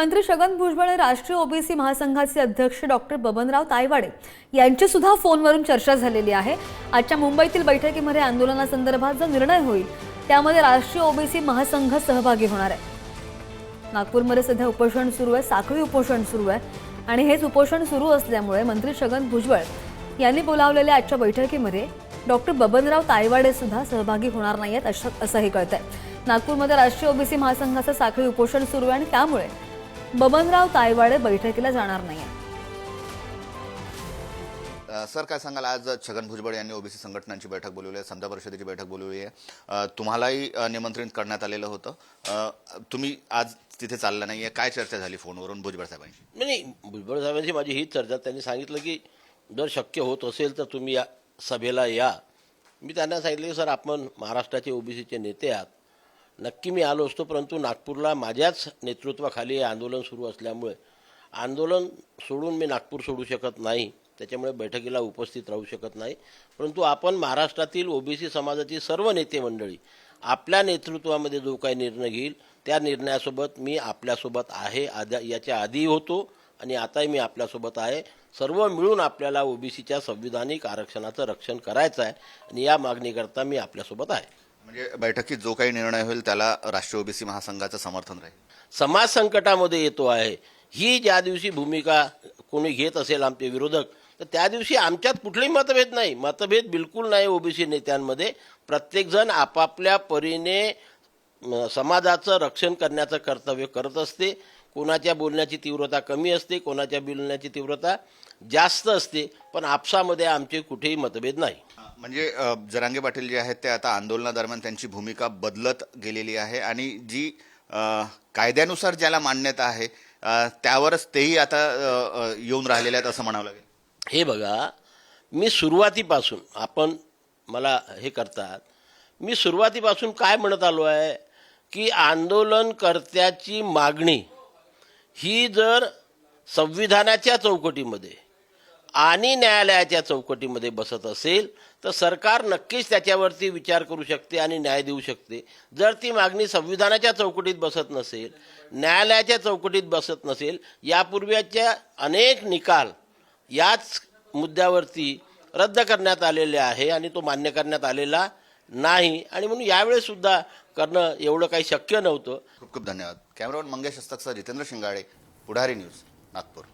मंत्री छगन भुजबळ आणि राष्ट्रीय ओबीसी महासंघाचे अध्यक्ष डॉक्टर बबनराव तायवाडे यांची सुद्धा फोनवरून चर्चा झालेली आहे. आजच्या मुंबईतील बैठकीमध्ये आंदोलनासंदर्भात जो निर्णय होईल त्यामध्ये राष्ट्रीय ओबीसी महासंघ सहभागी होणार आहे. नागपूरमध्ये सध्या उपोषण सुरू आहे साखळी उपोषण सुरू आहे आणि हेच उपोषण सुरू असल्यामुळे मंत्री छगन भुजबळ यांनी बोलावलेल्या आजच्या बैठकीमध्ये डॉक्टर बबनराव तायवाडे सुद्धा सहभागी होणार नाहीत असं असंही आहे नागपूरमध्ये राष्ट्रीय ओबीसी महासंघाचं साखळी उपोषण सुरू आहे आणि त्यामुळे बबनराव तायवाडे बैठकीला जाणार नाहीये. अ, सर काय सांगाल? आज छगन भुजबळ यांनी ओबीसी संघटनांची बैठक बोलवली आहे समता परिषदेची बैठक बोलवली आहे. तुम्हालाही निमंत्रित करण्यात आलेलं होतं. तुम्ही आज तिथे चालला नाहीये. काय चर्चा झाली फोनवरून भुजबळ साहेबांची? नाही नाही भुजबळ साहेबांची माझी हीच चर्चा. त्यांनी सांगितलं की जर शक्य होत असेल तर तुम्ही या सभेला या. मी त्यांना सांगितलं की सर आपण महाराष्ट्राचे ओबीसीचे नेते आहात. नक्की मी आलो असतो परंतु नागपूरला माझ्याच नेतृत्वाखाली हे आंदोलन सुरू असल्यामुळे आंदोलन सोडून मी नागपूर सोडू शकत नाही. त्याच्यामुळे बैठकीला उपस्थित राहू शकत नाही. परंतु आपण महाराष्ट्रातील ओबीसी समाजाची सर्व नेते मंडळी आपल्या नेतृत्वामध्ये जो काही निर्णय घेईल त्या निर्णयासोबत मी आपल्यासोबत आहे आद्या याच्या आधी होतो आणि आताही मी आपल्यासोबत आहे. सर्व मिळून आपल्याला ओबीसीच्या संविधानिक आरक्षणाचं रक्षण करायचं आहे आणि या मागणीकरता मी आपल्यासोबत आहे. म्हणजे बैठकीत जो काही निर्णय होईल त्याला राष्ट्रीय ओबीसी महासंघाचं समर्थन राहील. समाज संकटामध्ये येतो आहे. ही ज्या दिवशी भूमिका कोणी घेत असेल आमचे विरोधक तर त्या दिवशी आमच्यात कुठलेही मतभेद नाही. मतभेद बिलकुल नाही ओबीसी नेत्यांमध्ये. प्रत्येकजण आपापल्या परीने समाजाचं रक्षण करण्याचं कर्तव्य करत असते. कोणाच्या बोलण्याची तीव्रता कमी असते कोणाच्या बोलण्याची तीव्रता जास्त असते. पण आपसामध्ये आमचे कुठेही मतभेद नाही. म्हणजे जरांगे पाटील जे आहेत ते आता आंदोलनादरम्यान त्यांची भूमिका बदलत गेलेली आहे आणि जी कायद्यानुसार ज्याला मान्यता आहे त्यावरच तेही आता येऊन राहिलेले आहेत असं म्हणावं लागेल. हे बघा मी सुरुवातीपासून आपण मला हे करतात मी सुरुवातीपासून काय म्हणत आलो आहे की आंदोलनकर्त्याची मागणी ही जर संविधानाच्या चौकटीमध्ये आणि न्यायालयाच्या चौकटीमध्ये बसत असेल तर सरकार नक्कीच त्याच्यावरती विचार करू शकते आणि न्याय देऊ शकते. जर ती मागणी संविधानाच्या चौकटीत बसत नसेल न्यायालयाच्या चौकटीत बसत नसेल यापूर्वीच्या अनेक निकाल याच मुद्द्यावरती रद्द करण्यात आलेले आहे आणि तो मान्य करण्यात आलेला नाही. आणि म्हणून यावेळेस सुद्धा करणं एवढं काही शक्य नव्हतं. खूप खूप धन्यवाद. कॅमेरामॅन मंगेश हस्तकसह जितेंद्र शिंगाळे पुढारी न्यूज नागपूर.